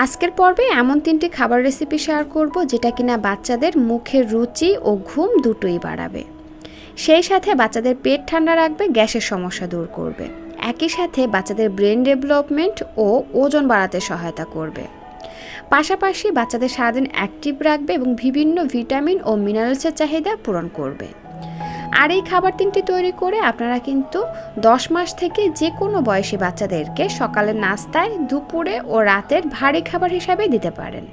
আজকের পর্বে এমন তিনটি খাবার রেসিপি শেয়ার করব যেটা কিনা বাচ্চাদের মুখের রুচি ও ঘুম দুটোই বাড়াবে। সেই সাথে বাচ্চাদের পেট ঠান্ডা রাখবে, গ্যাসের সমস্যা দূর করবে। একই সাথে বাচ্চাদের ব্রেন ডেভেলপমেন্ট ও ওজন বাড়াতে সহায়তা করবে। পাশাপাশি বাচ্চাদের সারাদিন অ্যাক্টিভ রাখবে এবং বিভিন্ন ভিটামিন ও মিনারেলসের চাহিদা পূরণ করবে। আর এই খাবার তিনটি তৈরি করে আপনারা কিন্তু দশ মাস থেকে যে কোনো বয়সী বাচ্চাদেরকে সকালের নাস্তায়, দুপুরে ও রাতের ভারী খাবার হিসাবে দিতে পারেন।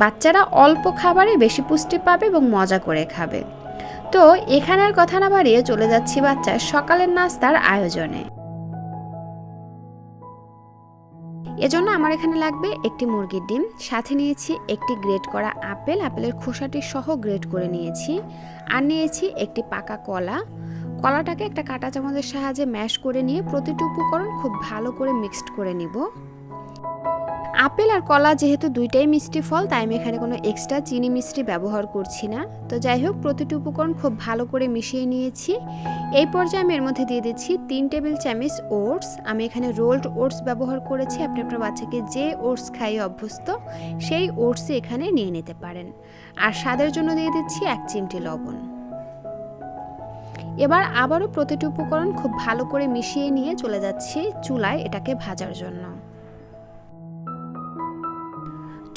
বাচ্চারা অল্প খাবারে বেশি পুষ্টি পাবে এবং মজা করে খাবে। তো এখানের কথা না বাড়িয়ে চলে যাচ্ছি বাচ্চার সকালের নাস্তার আয়োজনে। এজন্য আমার এখানে লাগবে একটি মুরগির ডিম। সাথে নিয়েছি একটি গ্রেট করা আপেল। আপেলের খোসাটি সহ গ্রেট করে নিয়েছি। আর নিয়েছি একটি পাকা কলা। কলাটাকে একটা কাঁটা চামচের সাহায্যে ম্যাশ করে নিয়ে প্রতিটি উপকরণ খুব ভালো করে মিক্সড করে নিব। আপেল আর কলা যেহেতু দুইটাই মিষ্টি ফল, তাই আমি এখানে কোনো এক্সট্রা চিনি মিষ্টি ব্যবহার করছি না। তো যাই হোক, প্রতিটি উপকরণ খুব ভালো করে মিশিয়ে নিয়েছি। এই পর্যায়ে আমি এর মধ্যে দিয়ে দিচ্ছি তিন টেবিল চামচ ওটস। আমি এখানে রোল্ড ওটস ব্যবহার করেছি, আপনি আপনার বাচ্চাকে যে ওটস খাইয়ে অভ্যস্ত, সেই ওটসই এখানে নিয়ে নিতে পারেন। আর স্বাদের জন্য দিয়ে দিচ্ছি এক চিমটি লবণ। এবার আবারও প্রতিটি উপকরণ খুব ভালো করে মিশিয়ে নিয়ে চলে যাচ্ছি চুলায় এটাকে ভাজার জন্য।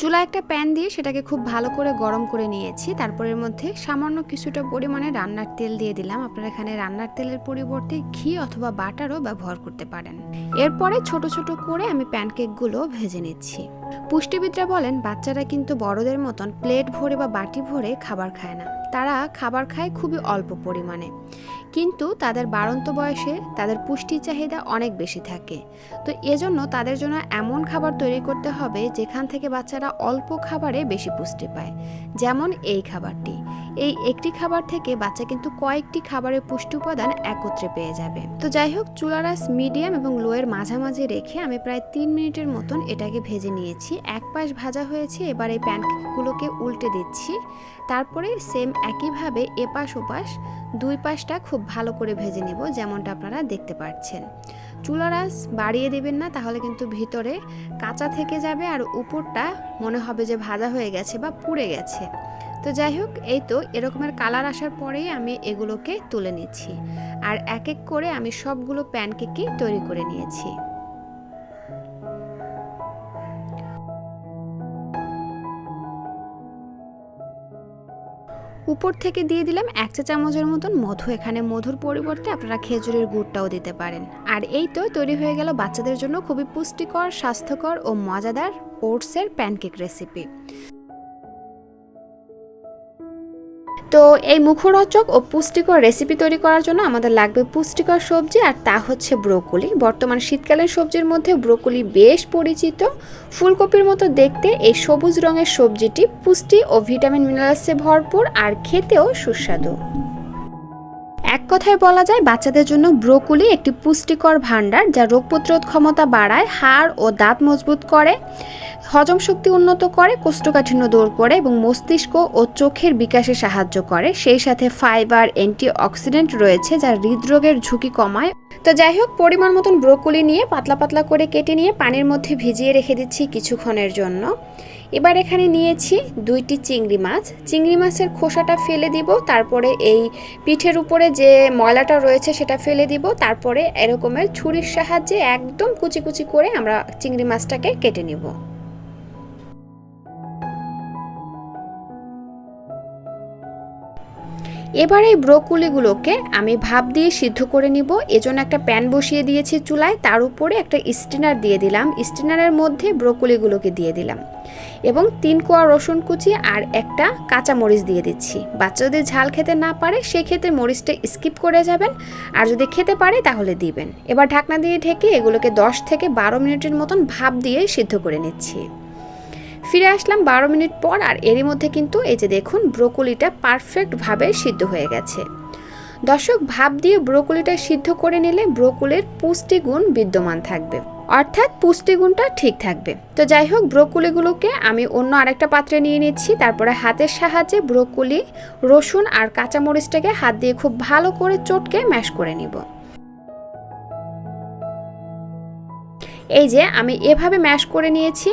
চুলা একটা প্যান দিয়ে সেটাকে খুব ভালো করে গরম করে নিয়েছি। তারপর এর মধ্যে সামান্য কিছুটা পরিমাণে রান্নার তেল দিয়ে দিলাম। আপনারা এখানে রান্নার তেলের পরিবর্তে ঘি অথবা বাটারও ব্যবহার করতে পারেন। এরপরে ছোট ছোট করে আমি প্যানকেকগুলো ভেজে নিচ্ছি। পুষ্টিবিদরা বলেন, বাচ্চারা কিন্তু বড়দের মতন প্লেট ভরে বা বাটি ভরে খাবার খায় না। তারা খাবার খায় খুবই অল্প পরিমাণে। কিন্তু তাদের বাড়ন্ত বয়সে তাদের পুষ্টির চাহিদা অনেক বেশি থাকে। তো এজন্য তাদের জন্য এমন খাবার তৈরি করতে হবে যেখান থেকে বাচ্চারা অল্প খাবারে বেশি পুষ্টি পায়। যেমন এই খাবারটি। এই একটি খাবার থেকে বাচ্চা কিন্তু কয়েকটি খাবারের পুষ্টি উপাদান একত্রে পেয়ে যাবে। তো যাই হোক, চুলা চুলারাস মিডিয়াম এবং লোয়ের মাঝামাঝি রেখে আমি প্রায় তিন মিনিটের মতন এটাকে ভেজে নিয়েছি। এক পাশ ভাজা হয়েছে, এবার এই প্যানকেকগুলোকে উল্টে দিচ্ছি। তারপরে সেম একইভাবে এপাশ ওপাশ দুই পাশটা খুব ভালো করে ভেজে নেব, যেমনটা আপনারা দেখতে পাচ্ছেন। চুলারাস বাড়িয়ে দেবেন না, তাহলে কিন্তু ভিতরে কাঁচা থেকে যাবে আর উপরটা মনে হবে যে ভাজা হয়ে গেছে বা পুড়ে গেছে। তো যাই হোক, এই তো এরকমের কালার আসার পরেই আমি এগুলোকে তুলে নিচ্ছি। আর এক এক করে আমি সবগুলো প্যানকেকই তৈরি করে নিয়েছি। উপর থেকে দিয়ে দিলাম এক চা চামচের মতন মধু। এখানে মধুর পরিবর্তে আপনারা খেজুরের গুড়টাও দিতে পারেন। আর এই তো তৈরি হয়ে গেল বাচ্চাদের জন্য খুবই পুষ্টিকর, স্বাস্থ্যকর ও মজাদার ওটসের প্যানকেক রেসিপি তো এই মুখরোচক ও পুষ্টিকর রেসিপি তৈরি করার জন্য আমাদের লাগবে পুষ্টিকর সবজি, আর তা হচ্ছে ব্রোকলি। বর্তমান শীতকালের সবজির মধ্যে ব্রোকলি বেশ পরিচিত। ফুলকপির মতো দেখতে এই সবুজ রঙের সবজিটি পুষ্টি ও ভিটামিন মিনারেলসে ভরপুর, আর খেতেও সুস্বাদু। এক কথায় বলা যায়, বাচ্চাদের জন্য ব্রোকলি একটি পুষ্টিকর ভাণ্ডার যা রোগ প্রতিরোধ ক্ষমতা বাড়ায়, হাড় ও দাঁত মজবুত করে, হজম শক্তি উন্নত করে, কোষ্ঠকাঠিন্য দূর করে এবং মস্তিষ্ক ও চোখের বিকাশে সাহায্য করে। সেই সাথে ফাইবার অ্যান্টি অক্সিডেন্ট রয়েছে যা হৃদরোগের ঝুঁকি কমায়। তো যাই হোক, পরিমাণ মতন ব্রোকলি নিয়ে পাতলা পাতলা করে কেটে নিয়ে পানির মধ্যে ভিজিয়ে রেখে দিচ্ছি কিছুক্ষণের জন্য। এবার এখানে নিয়েছি দুইটি চিংড়ি মাছ। চিংড়ি মাছের খোসাটা ফেলে দিব, তারপরে এই পিঠের উপরে যে ময়লাটা রয়েছে সেটা ফেলে দিব, তারপরে এরকমের ছুরির সাহায্যে একদম কুচি কুচি করে আমরা চিংড়ি মাছটাকে কেটে নিব। এবার এই ব্রোকলিগুলোকে আমি ভাপ দিয়ে সিদ্ধ করে নিব। এজন্য একটা প্যান বসিয়ে দিয়েছি চুলায়। তার উপরে একটা স্টিনার দিয়ে দিলাম। স্টিনারের মধ্যে ব্রোকলিগুলোকে দিয়ে দিলাম। এবং তিন কোয়া রসুন কুচি আর একটা কাঁচা মরিচ দিয়ে দিচ্ছি। বাচ্চা যদি ঝাল খেতে না পারে, সেক্ষেত্রে মরিচটা স্কিপ করে যাবেন। আর যদি খেতে পারে, তাহলে দিবেন। এবার ঢাকনা দিয়ে ঢেকে এগুলোকে দশ থেকে বারো মিনিটের মতন ভাপ দিয়ে সিদ্ধ করে নিচ্ছি। ফিরে আসলাম বারো মিনিট পর আর এরই মধ্যে কিন্তু এই যে দেখুন, ব্রোকলিটা পারফেক্টভাবে সিদ্ধ হয়ে গেছে। দর্শক ভাব দিয়ে ব্রোকলিটা সিদ্ধ করে নিলে ব্রোকলির পুষ্টিগুণ বিদ্যমান থাকবে। অর্থাৎ পুষ্টিগুণটা ঠিক থাকবে। তো যাই হোক, ব্রোকলিগুলোকে আমি অন্য আরেকটা পাত্রে নিয়ে নিচ্ছি। তারপরে হাতের সাহায্যে ব্রোকলি, রসুন আর কাঁচামরিচটাকে হাত দিয়ে খুব ভালো করে চটকে ম্যাশ করে নিব। এই যে, আমি এভাবে ম্যাশ করে নিয়েছি।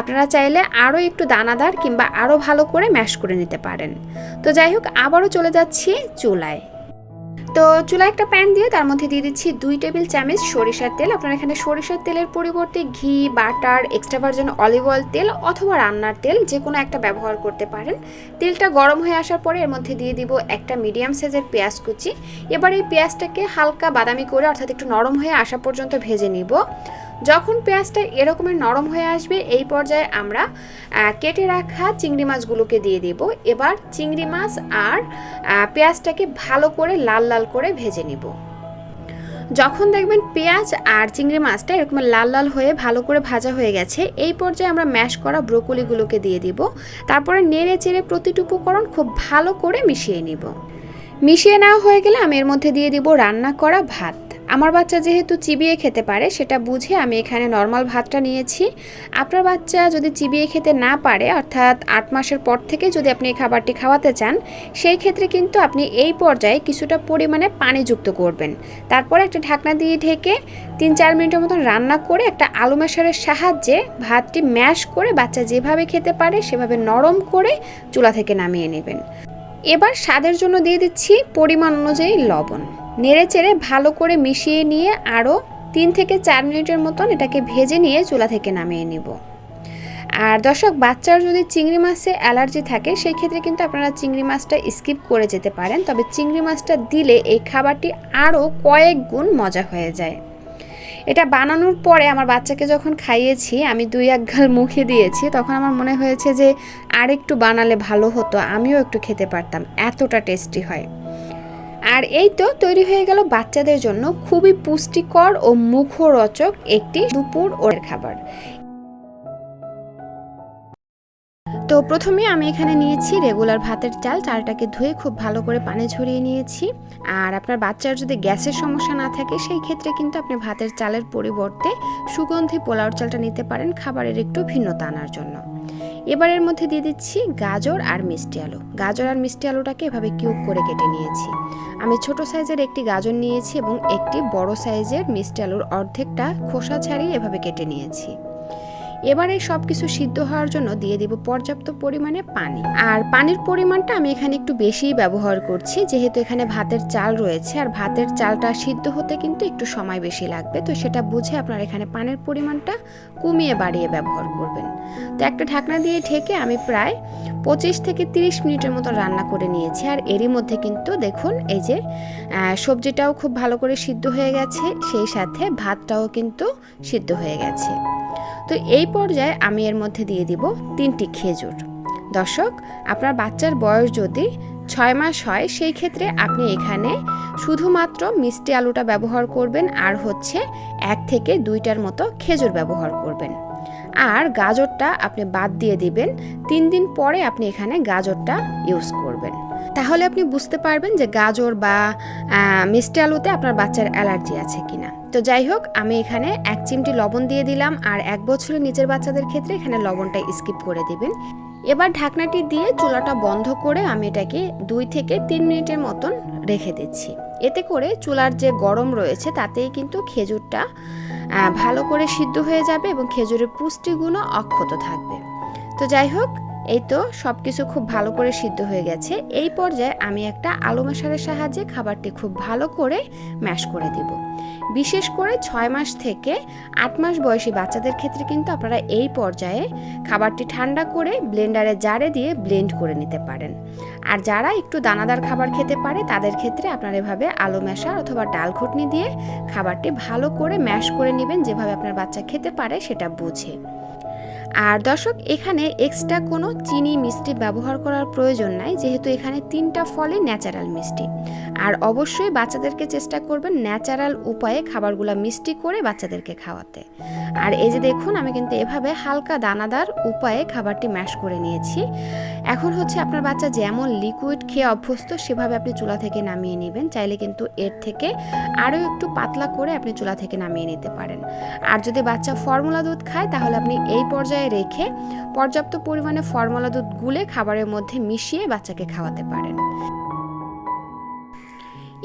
আপনারা চাইলে আরও একটু দানাদার কিংবা আরও ভালো করে ম্যাশ করে নিতে পারেন। তো যাই হোক, আবারও চলে যাচ্ছি চুলায়। তো চুলায় একটা প্যান দিয়ে তার মধ্যে দিয়ে দিচ্ছি দুই টেবিল চামচ সরিষার তেল। আপনারা এখানে সরিষার তেলের পরিবর্তে ঘি, butter extra virgin olive oil তেল অথবা রান্নার তেল যে কোনো একটা ব্যবহার করতে পারেন। তেলটা গরম হয়ে আসার পরে এর মধ্যে দিয়ে দিব একটা মিডিয়াম সাইজের পেঁয়াজ কুচি। এবার এই পেঁয়াজটাকে হালকা বাদামি করে অর্থাৎ একটু নরম হয়ে আসা পর্যন্ত ভেজে নিব। যখন পেঁয়াজটা এরকমের নরম হয়ে আসবে, এই পর্যায়ে আমরা কেটে রাখা চিংড়ি মাছগুলোকে দিয়ে দিব। এবার চিংড়ি মাছ আর পেঁয়াজটাকে ভালো করে লাল লাল করে ভেজে নিব। যখন দেখবেন পেঁয়াজ আর চিংড়ি মাছটা এরকম লাল লাল হয়ে ভালো করে ভাজা হয়ে গেছে, এই পর্যায়ে আমরা ম্যাশ করা ব্রোকলিগুলোকে দিয়ে দিব। তারপরে নেড়ে চেড়ে প্রতিটি উপকরণ খুব ভালো করে মিশিয়ে নিব। মিশিয়ে নেওয়া হয়ে গেলে আমি এর মধ্যে দিয়ে দিব রান্না করা ভাত। আমার বাচ্চা যেহেতু চিবিয়ে খেতে পারে, সেটা বুঝে আমি এখানে নর্মাল ভাতটা নিয়েছি। আপনার বাচ্চা যদি চিবিয়ে খেতে না পারে, অর্থাৎ আট মাসের পর থেকে যদি আপনি এই খাবারটি খাওয়াতে চান, সেই ক্ষেত্রে কিন্তু আপনি এই পর্যায়ে কিছুটা পরিমাণে পানি যুক্ত করবেন। তারপর একটা ঢাকনা দিয়ে ঢেকে তিন চার মিনিটের মতন রান্না করে একটা আলু মেশারের সাহায্যে ভাতটি ম্যাশ করে বাচ্চা যেভাবে খেতে পারে, সেভাবে নরম করে চুলা থেকে নামিয়ে নেবেন। এবার স্বাদের জন্য দিয়ে দিচ্ছি পরিমাণ অনুযায়ী লবণ। নেড়ে চেড়ে ভালো করে মিশিয়ে নিয়ে আরও তিন থেকে চার মিনিটের মতন এটাকে ভেজে নিয়ে চুলা থেকে নামিয়ে নিব। আর দর্শক, বাচ্চার যদি চিংড়ি মাছে অ্যালার্জি থাকে, সেই ক্ষেত্রে কিন্তু আপনারা চিংড়ি মাছটা স্কিপ করে যেতে পারেন। তবে চিংড়ি মাছটা দিলে এই খাবারটি আরও কয়েক গুণ মজা হয়ে যায়। এটা বানানোর পরে আমার বাচ্চাকে যখন খাইয়েছি, আমি দুই এক গাল মুখে দিয়েছি, তখন আমার মনে হয়েছে যে, আর একটু বানালে ভালো হতো, আমিও একটু খেতে পারতাম। এতটা টেস্টি হয়। আর এই তো তৈরি হয়ে গেল বাচ্চাদের জন্য খুবই পুষ্টিকর ও মুখরোচক একটি দুপুর ওর খাবার। তো প্রথমে আমি এখানে নিয়েছি রেগুলার ভাতের চাল, চালটাকে ধুয়ে খুব ভালো করে পানি ঝরিয়ে নিয়েছি। আর আপনার বাচ্চার যদি গ্যাসের সমস্যা না থাকে, সেই ক্ষেত্রে কিন্তু আপনি ভাতের চালের পরিবর্তে সুগন্ধি পোলাওর চালটা নিতে পারেন খাবারের একটু ভিন্নতা আনার জন্য। এবার এর মধ্যে দিয়ে দিচ্ছি গাজর আর মিষ্টি আলু। গাজর আর মিষ্টি আলুটাকে এভাবে কিউব করে কেটে নিয়েছি। আমি ছোট সাইজের একটি গাজর নিয়েছি এবং একটি বড় সাইজের মিষ্টি আলুর অর্ধেকটা খোসা ছাড়িয়ে এভাবে কেটে নিয়েছি। এবারে সব কিছু সিদ্ধ হওয়ার জন্য দিয়ে দিব পর্যাপ্ত পরিমাণে পানি। আর পানির পরিমাণটা আমি এখানে একটু বেশিই ব্যবহার করছি, যেহেতু এখানে ভাতের চাল রয়েছে। আর ভাতের চালটা সিদ্ধ হতে কিন্তু একটু সময় বেশি লাগবে, তো সেটা বুঝে আপনারা এখানে পানির পরিমাণটা কমিয়ে বাড়িয়ে ব্যবহার করবেন। তো একটা ঢাকনা দিয়ে ঢেকে আমি প্রায় পঁচিশ থেকে তিরিশ মিনিটের মতো রান্না করে নিয়েছি। আর এরই মধ্যে কিন্তু দেখুন, এই যে সবজিটাও খুব ভালো করে সিদ্ধ হয়ে গেছে, সেই সাথে ভাতটাও কিন্তু সিদ্ধ হয়ে গেছে। তো এই পর্যায়ে আমি এর মধ্যে দিয়ে দিব তিনটি খেজুর। দর্শক, আপনার বাচ্চার বয়স যদি ছয় মাস হয়, সেই ক্ষেত্রে আপনি এখানে শুধুমাত্র মিষ্টি আলুটা ব্যবহার করবেন আর হচ্ছে এক থেকে দুইটার মতো খেজুর ব্যবহার করবেন। আর গাজরটা আপনি বাদ দিয়ে দিবেন, তিন দিন পরে আপনি এখানে গাজরটা ইউজ করবেন। তাহলে আপনি বুঝতে পারবেন যে গাজর বা মিষ্টি আলুতে আপনার বাচ্চার অ্যালার্জি আছে কিনা। তো যাই হোক, আমি এখানে এক চিমটি লবণ দিয়ে দিলাম আর এক বছরের নিচের বাচ্চাদের ক্ষেত্রে এখানে লবণটা স্কিপ করে দিবেন। এবার ঢাকনাটি দিয়ে চুলাটা বন্ধ করে আমি এটাকে দুই থেকে তিন মিনিটের মতন রেখে দিচ্ছি। এতে করে চুলার যে গরম রয়েছে, তাতেই কিন্তু খেজুরটা ভালো করে সিদ্ধ হয়ে যাবে এবং খেজুরের পুষ্টিগুণও অক্ষত থাকবে। তো যাই হোক এই তো সব কিছু খুব ভালো করে সিদ্ধ হয়ে গেছে। এই পর্যায়ে আমি একটা আলু মেশারের সাহায্যে খাবারটি খুব ভালো করে ম্যাশ করে দিব। বিশেষ করে ছয় মাস থেকে আট মাস বয়সী বাচ্চাদের ক্ষেত্রে কিন্তু আপনারা এই পর্যায়ে খাবারটি ঠান্ডা করে ব্লেন্ডারে জারে দিয়ে ব্লেন্ড করে নিতে পারেন। আর যারা একটু দানাদার খাবার খেতে পারে, তাদের ক্ষেত্রে আপনারা এভাবে আলু মেশার অথবা ডাল ঘুটনি দিয়ে খাবারটি ভালো করে ম্যাশ করে নেবেন, যেভাবে আপনার বাচ্চা খেতে পারে সেটা বুঝে। আর দর্শক, এখানে এক্সট্রা কোনো চিনি মিষ্টি ব্যবহার করার প্রয়োজন নাই, যেহেতু এখানে তিনটা ফলে ন্যাচারাল মিষ্টি। আর অবশ্যই বাচ্চাদেরকে চেষ্টা করবেন ন্যাচারাল উপায়ে খাবারগুলো মিষ্টি করে বাচ্চাদেরকে খাওয়াতে। আর এই যে দেখুন, আমি কিন্তু এভাবে হালকা দানাদার উপায়ে খাবারটি ম্যাশ করে নিয়েছি। এখন হচ্ছে আপনার বাচ্চা যেমন লিকুইড খেয়ে অভ্যস্ত, সেভাবে আপনি চুলা থেকে নামিয়ে নেবেন। চাইলে কিন্তু এর থেকে আরও একটু পাতলা করে আপনি চুলা থেকে নামিয়ে নিতে পারেন। আর যদি বাচ্চা ফর্মুলা দুধ খায়, তাহলে আপনি এই পর্যায়ে রেখে পর্যাপ্ত পরিমাণে ফর্মুলা দুধ গুলে খাবারের মধ্যে মিশিয়ে বাচ্চাকে খাওয়াতে পারেন।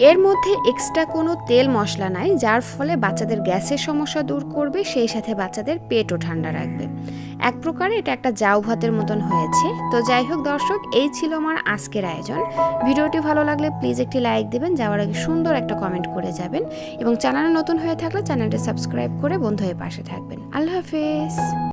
এর মধ্যে এক্সট্রা কোনো তেল মশলা নাই, যার ফলে বাচ্চাদের গ্যাসের সমস্যা দূর করবে, সেই সাথে বাচ্চাদের পেটও ঠান্ডা রাখবে। এক প্রকারে এটা একটা জাউ ভাতের মতন হয়েছে। তো যাই হোক দর্শক, এই ছিল আমার আজকের আয়োজন। ভিডিওটি ভালো লাগলে প্লিজ একটি লাইক দেবেন, যাওয়ার আগে সুন্দর একটা কমেন্ট করে যাবেন এবং চ্যানেলে নতুন হয়ে থাকলে চ্যানেলটি সাবস্ক্রাইব করে বন্ধু হয়ে পাশে থাকবেন। আল্লাহ হাফেজ।